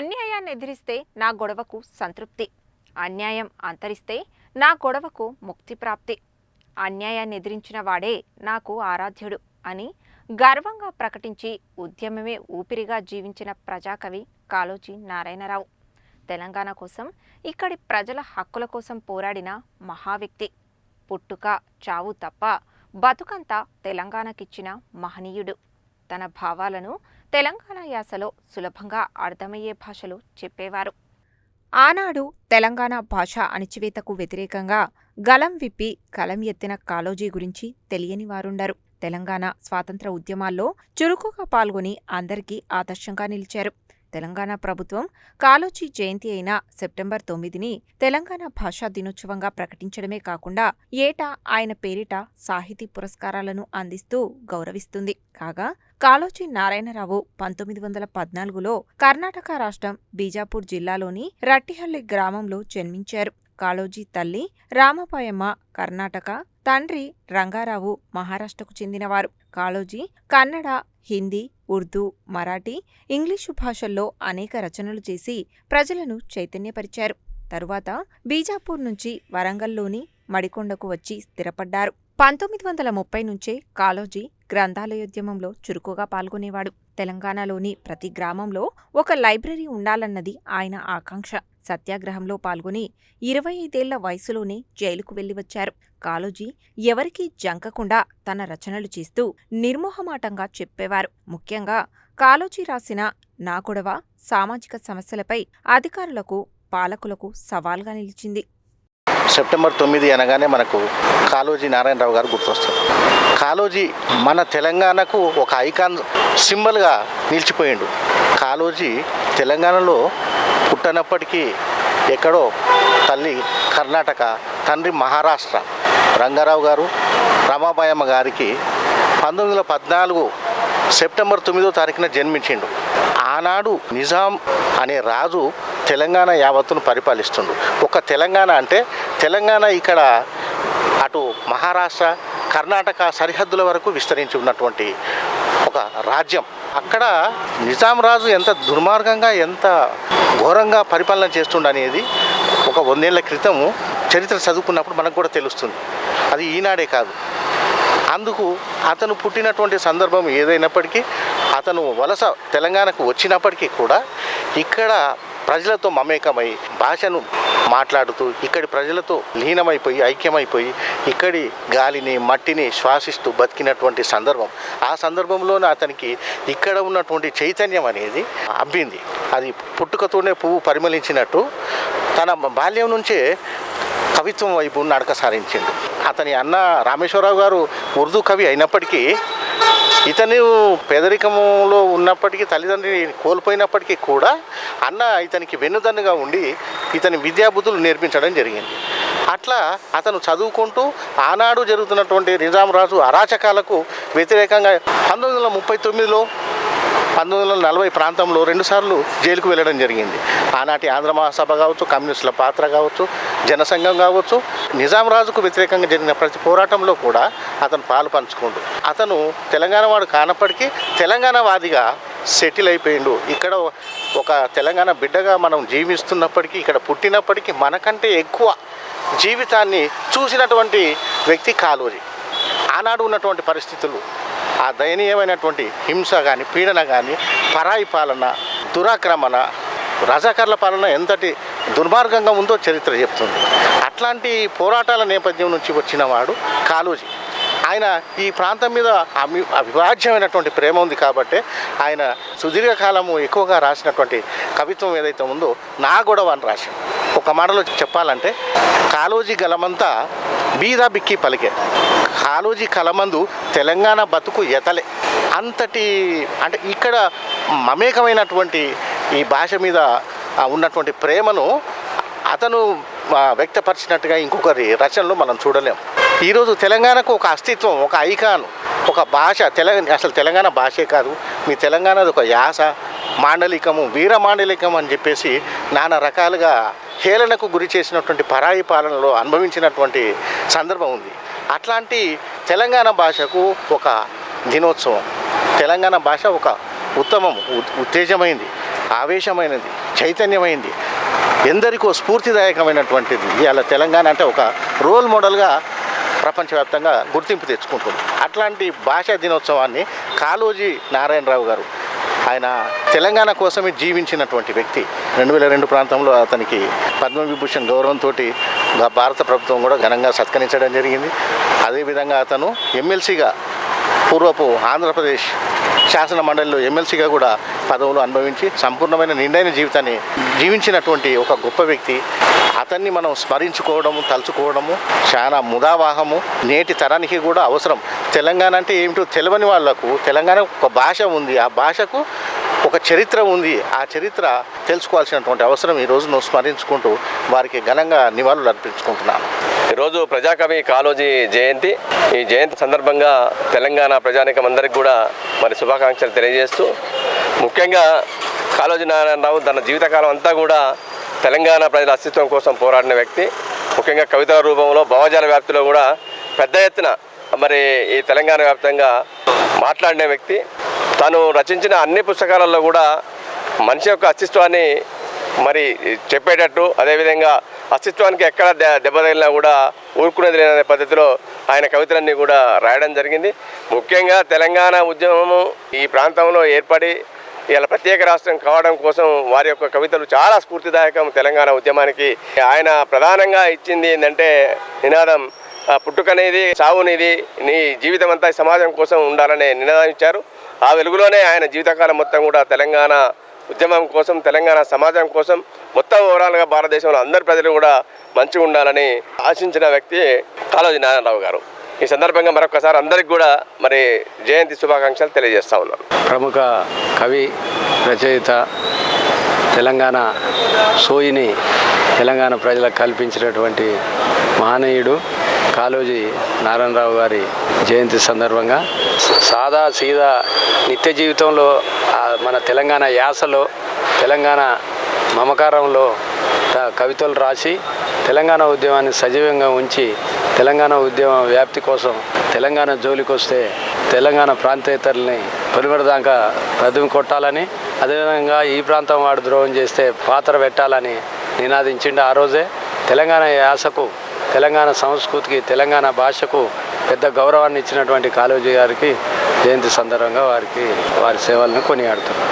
అన్యాయాన్ని ఎదిరిస్తే నా గొడవకు సంతృప్తి. అన్యాయం అంతరిస్తే నా గొడవకు ముక్తి ప్రాప్తి. అన్యాయాన్ని ఎదిరించిన వాడే నాకు ఆరాధ్యుడు అని గర్వంగా ప్రకటించి ఉద్యమమే ఊపిరిగా జీవించిన ప్రజాకవి కాళోజీ నారాయణరావు. తెలంగాణ కోసం ఇక్కడి ప్రజల హక్కుల కోసం పోరాడిన మహావ్యక్తి. పుట్టుక చావు తప్ప బతుకంతా తెలంగాణకిచ్చిన మహనీయుడు. తన భావాలను తెలంగాణ యాసలో సులభంగా అర్థమయ్యే భాషలో చెప్పేవారు. ఆనాడు తెలంగాణ భాష అణిచివేతకు వ్యతిరేకంగా గలం విప్పి కలం ఎత్తిన కాలోజీ గురించి తెలియని వారుండరు. తెలంగాణ స్వాతంత్ర ఉద్యమాల్లో చురుకుగా పాల్గొని అందరికీ ఆదర్శంగా నిలిచారు. తెలంగాణ ప్రభుత్వం కాళోజీ జయంతి అయిన సెప్టెంబర్ తొమ్మిదిని తెలంగాణ భాషా దినోత్సవంగా ప్రకటించడమే కాకుండా ఏటా ఆయన పేరిట సాహితీ పురస్కారాలను అందిస్తూ గౌరవిస్తుంది. కాగా కాళోజీ నారాయణరావు పంతొమ్మిది వందల పద్నాలుగులో కర్ణాటక రాష్ట్రం బీజాపూర్ జిల్లాలోని రట్టిహల్లి గ్రామంలో జన్మించారు. కాళోజీ తల్లి రామపాయమ్మ కర్ణాటక తండ్రి రంగారావు మహారాష్ట్రకు చెందినవారు. కాళోజీ కన్నడ హిందీ ఉర్దూ మరాఠీ ఇంగ్లీషు భాషల్లో అనేక రచనలు చేసి ప్రజలను చైతన్యపరిచారు. తరువాత బీజాపూర్ నుంచి వరంగల్లోని మడికొండకు వచ్చి స్థిరపడ్డారు. పంతొమ్మిది వందల ముప్పై నుంచే కాలోజీ గ్రంథాలయోద్యమంలో చురుకుగా పాల్గొనేవాడు. తెలంగాణలోని ప్రతి గ్రామంలో ఒక లైబ్రరీ ఉండాలన్నది ఆయన ఆకాంక్ష. సత్యాగ్రహంలో పాల్గొని ఇరవై ఐదేళ్ళ వయసులోనే జైలుకు వెళ్ళి వచ్చారు. ఎవరికీ జంకకుండా తన రచనలు చేస్తూ నిర్మోహమాటంగా చెప్పేవారు. ముఖ్యంగా కాలోజీ రాసిన నాకొడవ సామాజిక సమస్యలపై అధికారులకు పాలకులకు సవాల్గా నిలిచింది. సెప్టెంబర్ తొమ్మిది అనగానే మనకు కాళోజీ నారాయణరావు గారు గుర్తొస్తారు. కాళోజీ మన తెలంగాణకు ఒక ఐకాన్ సింబల్గా నిలిచిపోయిండు. కాళోజీ తెలంగాణలో పుట్టనప్పటికీ ఎక్కడో తల్లి కర్ణాటక తండ్రి మహారాష్ట్ర రంగారావు గారు రమాబాయమ్మ గారికి పంతొమ్మిది వందల పద్నాలుగు సెప్టెంబర్ తొమ్మిదో తారీఖున జన్మించిండు. ఆనాడు నిజాం అనే రాజు తెలంగాణ యావత్తును పరిపాలిస్తుండు ఒక తెలంగాణ అంటే తెలంగాణ ఇక్కడ అటు మహారాష్ట్ర కర్ణాటక సరిహద్దుల వరకు విస్తరించి ఉన్నటువంటి ఒక రాజ్యం. అక్కడ నిజాం రాజు ఎంత దుర్మార్గంగా ఎంత ఘోరంగా పరిపాలన చేస్తుండనేది ఒక వందేళ్ళ క్రితము చరిత్ర చదువుకున్నప్పుడు మనకు కూడా తెలుస్తుంది. అది ఈనాడే కాదు. అందుకు అతను పుట్టినటువంటి సందర్భం ఏదైనప్పటికీ అతను వలస తెలంగాణకు వచ్చినప్పటికీ కూడా ఇక్కడ ప్రజలతో మమేకమై భాషను మాట్లాడుతూ ఇక్కడి ప్రజలతో లీనమైపోయి ఐక్యమైపోయి ఇక్కడి గాలిని మట్టిని శ్వాసిస్తూ బతికినటువంటి సందర్భం. ఆ సందర్భంలోనే అతనికి ఇక్కడ ఉన్నటువంటి చైతన్యం అనేది అబ్బింది. అది పుట్టుకతోనే పువ్వు పరిమళించినట్టు తన బాల్యం నుంచే కవిత్వం వైపు నడక సారించిండు. అతని అన్న రామేశ్వరరావు గారు ఉర్దూ కవి అయినప్పటికీ ఇతను పేదరికంలో ఉన్నప్పటికీ తల్లిదండ్రిని కోల్పోయినప్పటికీ కూడా అన్న ఇతనికి వెన్నుదన్నుగా ఉండి ఇతని విద్యాబుద్ధులు నేర్పించడం జరిగింది. అట్లా అతను చదువుకుంటూ ఆనాడు జరుగుతున్నటువంటి నిజాం రాజు అరాచకాలకు వ్యతిరేకంగా పంతొమ్మిది వందల ముప్పై తొమ్మిదిలో పంతొమ్మిది వందల నలభై ప్రాంతంలో రెండుసార్లు జైలుకు వెళ్ళడం జరిగింది. ఆనాటి ఆంధ్ర మహాసభ కావచ్చు కమ్యూనిస్టుల పాత్ర కావచ్చు జనసంఘం కావచ్చు నిజాం రాజుకు వ్యతిరేకంగా జరిగిన ప్రతి పోరాటంలో కూడా అతను పాలు పంచుకుండు. అతను తెలంగాణ వాడు కానప్పటికీ తెలంగాణవాదిగా సెటిల్ అయిపోయిండు. ఇక్కడ ఒక తెలంగాణ బిడ్డగా మనం జీవిస్తున్నప్పటికీ ఇక్కడ పుట్టినప్పటికీ మనకంటే ఎక్కువ జీవితాన్ని చూసినటువంటి వ్యక్తి కాలోజీ ఆనాడు ఉన్నటువంటి పరిస్థితులు ఆ దయనీయమైనటువంటి హింస కానీ పీడన కానీ పరాయి పాలన దురాక్రమణ రజాకర్ల పాలన ఎంతటి దుర్మార్గంగా ఉందో చరిత్ర చెప్తుంది. అట్లాంటి పోరాటాల నేపథ్యం నుంచి వచ్చిన వాడు కాళోజీ. ఆయన ఈ ప్రాంతం మీద అమి అవిభాజ్యమైనటువంటి ప్రేమ ఉంది కాబట్టి ఆయన సుదీర్ఘకాలము ఎక్కువగా రాసినటువంటి కవిత్వం ఏదైతే ఉందో నా గొడవ అని రాశాడు. ఒక మాటలో చెప్పాలంటే కాళోజీ గలమంతా బీదా బిక్కి పలికే. కాలోజీ కలమందు తెలంగాణ బతుకు ఎతలే అంతటి అంటే ఇక్కడ మమేకమైనటువంటి ఈ భాష మీద ఉన్నటువంటి ప్రేమను అతను వ్యక్తపరిచినట్టుగా ఇంకొకరి రచనలు మనం చూడలేం. ఈరోజు తెలంగాణకు ఒక అస్తిత్వం ఒక ఐకాన్ ఒక భాష తెలంగాణ అసలు తెలంగాణ భాషే కాదు. మీ తెలంగాణది ఒక యాస మాండలికము వీర మాండలికం అని చెప్పేసి నానా రకాలుగా హేళనకు గురి చేసినటువంటి పరాయి పాలనలో అనుభవించినటువంటి సందర్భం ఉంది. అట్లాంటి తెలంగాణ భాషకు ఒక దినోత్సవం తెలంగాణ భాష ఒక ఉత్తమం ఉ- ఉత్తేజమైంది ఆవేశమైనది చైతన్యమైంది ఎందరికో స్ఫూర్తిదాయకమైనటువంటిది. ఇవాళ తెలంగాణ అంటే ఒక రోల్ మోడల్గా ప్రపంచవ్యాప్తంగా గుర్తింపు తెచ్చుకుంటుంది. అట్లాంటి భాషా దినోత్సవాన్ని కాళోజీ నారాయణరావు గారు ఆయన తెలంగాణ కోసమే జీవించినటువంటి వ్యక్తి. రెండు వేల రెండు ప్రాంతంలో అతనికి పద్మవిభూషణ్ గౌరవంతో భారత ప్రభుత్వం కూడా ఘనంగా సత్కరించడం జరిగింది. అదేవిధంగా అతను ఎమ్మెల్సీగా పూర్వపు ఆంధ్రప్రదేశ్ శాసన మండలిలో ఎమ్మెల్సీగా కూడా పదవులు అనుభవించి సంపూర్ణమైన నిండైన జీవితాన్ని జీవించినటువంటి ఒక గొప్ప వ్యక్తి. అతన్ని మనం స్మరించుకోవడము తలుచుకోవడము చాలా ముదావాహము. నేటి తరానికి కూడా అవసరం. తెలంగాణ అంటే ఏమిటో తెలియని వాళ్ళకు తెలంగాణ ఒక భాష ఉంది. ఆ భాషకు ఒక చరిత్ర ఉంది. ఆ చరిత్ర తెలుసుకోవాల్సినటువంటి అవసరం ఈ రోజును నువ్వు స్మరించుకుంటూ వారికి ఘనంగా నివాళులు అర్పించుకుంటున్నాను. ఈరోజు ప్రజాకవి కాళోజీ జయంతి. ఈ జయంతి సందర్భంగా తెలంగాణ ప్రజానికం అందరికి కూడా మరి శుభాకాంక్షలు తెలియజేస్తూ ముఖ్యంగా కాళోజీ నారాయణరావు తన జీవితకాలం అంతా కూడా తెలంగాణ ప్రజల అస్తిత్వం కోసం పోరాడిన వ్యక్తి. ముఖ్యంగా కవితల రూపంలో భావజాల వ్యాప్తిలో కూడా పెద్ద ఎత్తున మరి ఈ తెలంగాణ వ్యాప్తంగా మాట్లాడిన వ్యక్తి. తను రచించిన అన్ని పుస్తకాలలో కూడా మనిషి యొక్క అస్తిత్వాన్ని మరి చెప్పేటట్టు అదేవిధంగా అస్తిత్వానికి ఎక్కడ దెబ్బ తగిలినా కూడా ఊరుకునేది లేదనే పద్ధతిలో ఆయన కవితలన్నీ కూడా రాయడం జరిగింది. ముఖ్యంగా తెలంగాణ ఉద్యమము ఈ ప్రాంతంలో ఏర్పడి ఇలా ప్రత్యేక రాష్ట్రం కావడం కోసం వారి యొక్క కవితలు చాలా స్ఫూర్తిదాయకం తెలంగాణ ఉద్యమానికి. ఆయన ప్రధానంగా ఇచ్చింది ఏంటంటే నినాదం ఆ పుట్టుకనేది చావునిది నీ జీవితం అంతా ఈ సమాజం కోసం ఉండాలనే నినాదం ఇచ్చారు. ఆ వెలుగులోనే ఆయన జీవితకాలం మొత్తం కూడా తెలంగాణ ఉద్యమం కోసం తెలంగాణ సమాజం కోసం మొత్తం ఓవరాల్గా భారతదేశంలో అందరి ప్రజలు కూడా మంచిగా ఉండాలని ఆశించిన వ్యక్తి కాళోజీ నారాయణరావు గారు. ఈ సందర్భంగా మరొకసారి అందరికి కూడా మరి జయంతి శుభాకాంక్షలు తెలియజేస్తా ఉన్నాను. ప్రముఖ కవి రచయిత తెలంగాణ సోయిని తెలంగాణ ప్రజలకు కల్పించినటువంటి మహనీయుడు కాళోజీ నారాయణరావు గారి జయంతి సందర్భంగా సాదా సీదా నిత్య జీవితంలో మన తెలంగాణ యాసలో తెలంగాణ మమకారంలో కవితలు రాసి తెలంగాణ ఉద్యమాన్ని సజీవంగా ఉంచి తెలంగాణ ఉద్యమ వ్యాప్తి కోసం తెలంగాణ జోలికి వస్తే తెలంగాణ ప్రాంతేతరుల్ని పొలిమరదాకా రద్దు కొట్టాలని అదేవిధంగా ఈ ప్రాంతం వాడు ద్రోహం చేస్తే పాత్ర పెట్టాలని నినాదించిండు. ఆ రోజే తెలంగాణ యాసకు తెలంగాణ సంస్కృతికి తెలంగాణ భాషకు పెద్ద గౌరవాన్ని ఇచ్చినటువంటి కాళోజీ గారికి జయంతి సందర్భంగా వారికి వారి సేవలను కొనియాడుతున్నారు